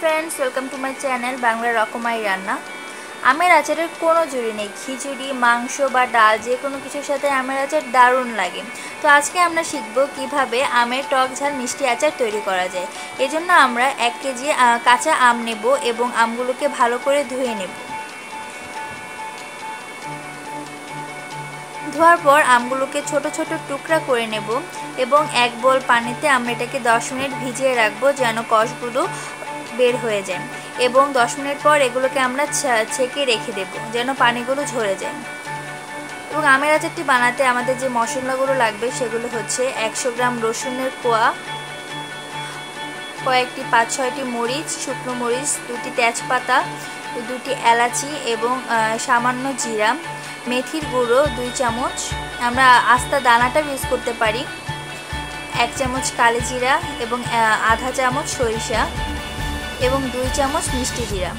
Friends welcome to my channel Bangla রকমাই রান্না আমের আচারের কোনো জুড়ি নেই, খিচুড়ি, মাংস বা ডাল, যে কোনো কিছুর সাথে আমের আচার দারুণ লাগে। তো আজকে আমরা শিখব কীভাবে আমের টক ঝাল মিষ্টি আচার তৈরি করা যায়। এজন্য আমরা এক কেজি কাঁচা আম নেব এবং আমগুলোকে ভালো করে ধুয়ে নেব। ধোয়ার পর আমগুলোকে ছোট ছোট টুকরা করে নেব এবং এক বল পানিতে আমরা এটাকে দশ মিনিট ভিজিয়ে রাখব যেন কষগুলো বের হয়ে যায় এবং দশ মিনিট পর এগুলোকে আমরা ছেঁকে রেখে দেব, যেন পানিগুলো ঝরে যায়। এবং আমের আচারটি বানাতে আমাদের যে মশলাগুলো লাগবে সেগুলো হচ্ছে একশো গ্রাম রসুনের কোয়া, কয়েকটি পাঁচ ছয়টি মরিচ, শুকনো মরিচ, দুটি তেজপাতা, দুটি এলাচি এবং সামান্য জিরা, মেথির গুঁড়ো দুই চামচ। আমরা আস্তা দানাটা ইউজ করতে পারি। এক চামচ কালি জিরা এবং আধা চামচ সরিষা। এবং দুই চামচ মিষ্টি জিরা।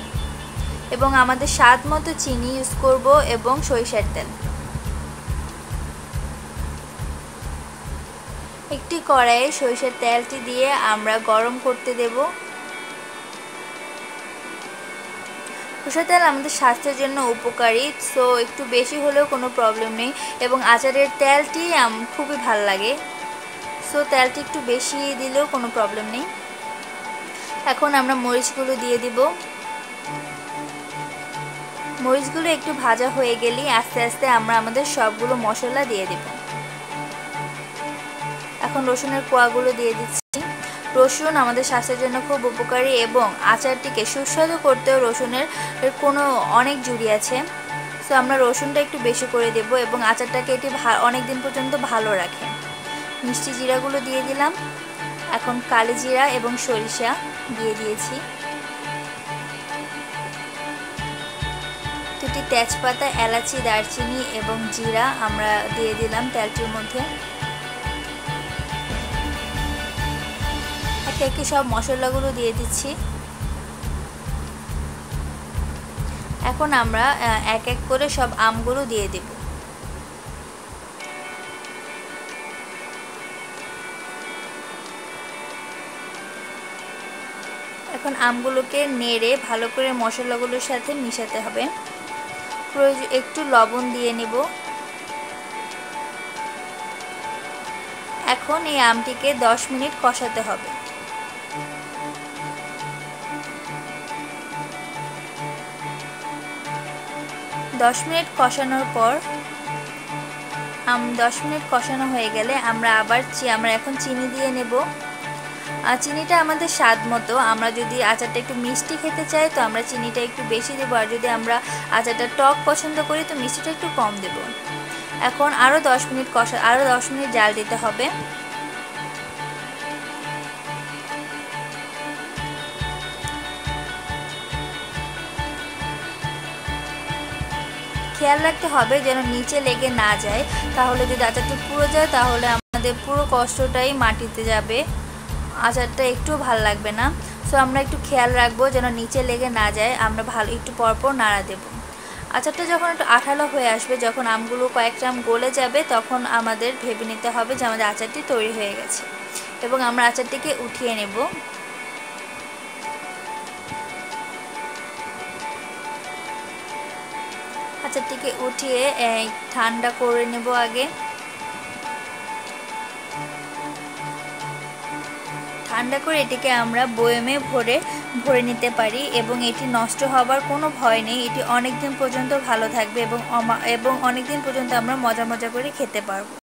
এবং আমাদের স্বাদ মতো চিনি ইউজ করব এবং সরিষার তেল। একটি কড়াইয়ে সরিষার তেলটি দিয়ে আমরা গরম করতে দেব। সরষের তেল আমাদের স্বাস্থ্যের জন্য উপকারী সো একটু বেশি হলেও কোনো প্রবলেম নেই। এবং আচারের তেলটি খুবই ভালো লাগে। সো তেলটি একটু বেশি দিলেও কোনো প্রবলেম নেই। এখন আমরা মরিচগুলো দিয়ে দিব। মরিচগুলো একটু ভাজা হয়ে গেলেই আস্তে আস্তে আমরা আমাদের সবগুলো মশলা দিয়ে দেব। এখন রসুনের কোয়াগুলো দিয়ে দিচ্ছি। রসুন আমাদের স্বাস্থ্যের জন্য খুব উপকারী এবং আচারটিকে সুস্বাদু করতেও রসুনের কোনো অনেক জুড়ি আছে। সো আমরা রসুনটা একটু বেশি করে দেব এবং আচারটাকে এটি অনেক দিন পর্যন্ত ভালো রাখে। মিষ্টি জিরাগুলো দিয়ে দিলাম। এখন কালি জিরা এবং সরিষা দিয়ে দিয়েছি। দুটি তেজপাতা, এলাচি, দারচিনি এবং জিরা আমরা দিয়ে দিলাম তেলটির মধ্যে। একে একে সব মশলাগুলো দিয়ে দিচ্ছি। এখন আমরা এক এক করে সব আমগুলো দিয়ে দেব। এখন আমগুলোকে নেড়ে ভালো করে মশলাগুলোর সাথে মিশাতে হবে। প্রয়োজন একটু লবণ দিয়ে নেব। এখন এই আমটিকে 10 মিনিট কষাতে হবে। দশ মিনিট কষানোর পর আম দশ মিনিট কষানো হয়ে গেলে আমরা আবার আমরা এখন চিনি দিয়ে নেব। চিনিটা আমাদের স্বাদ মতো। আমরা যদি আচারটা একটু মিষ্টি খেতে চাই, তো আমরা চিনিটা একটু বেশি দেবো। আর যদি আমরা আচারটা টক পছন্দ করি, তো মিষ্টিটা একটু কম দেব। এখন আরও দশ মিনিট কষা আরও দশ মিনিট জাল দিতে হবে। খেয়াল রাখতে হবে যেন নিচে লেগে না যায়। তাহলে যদি আচারটা পুরো যায়, তাহলে আমাদের পুরো কষ্টটাই মাটিতে যাবে। আচারটা একটু ভালো লাগবে না। সো আমরা একটু খেয়াল রাখব যেন নিচে লেগে না যায়। আমরা ভালো, একটু পরপর নাড়া দেব। আচারটা যখন একটু আঠালো হয়ে আসবে, যখন আমগুলো কয়েকটা আম গলে যাবে, তখন আমাদের ভেবে নিতে হবে যে আমাদের আচারটি তৈরি হয়ে গেছে। এবং আমরা আচারটিকে উঠিয়ে নেব। আচারটিকে উঠিয়ে ঠান্ডা করে নেব আগে। ঠান্ডা করে এটিকে আমরা বয়েমে ভরে ভরে নিতে পারি এবং এটি নষ্ট হবার কোনো ভয় নেই। এটি অনেক দিন পর্যন্ত ভালো থাকবে এবং এবং অনেক দিন পর্যন্ত আমরা মজা মজা করে খেতে পারব।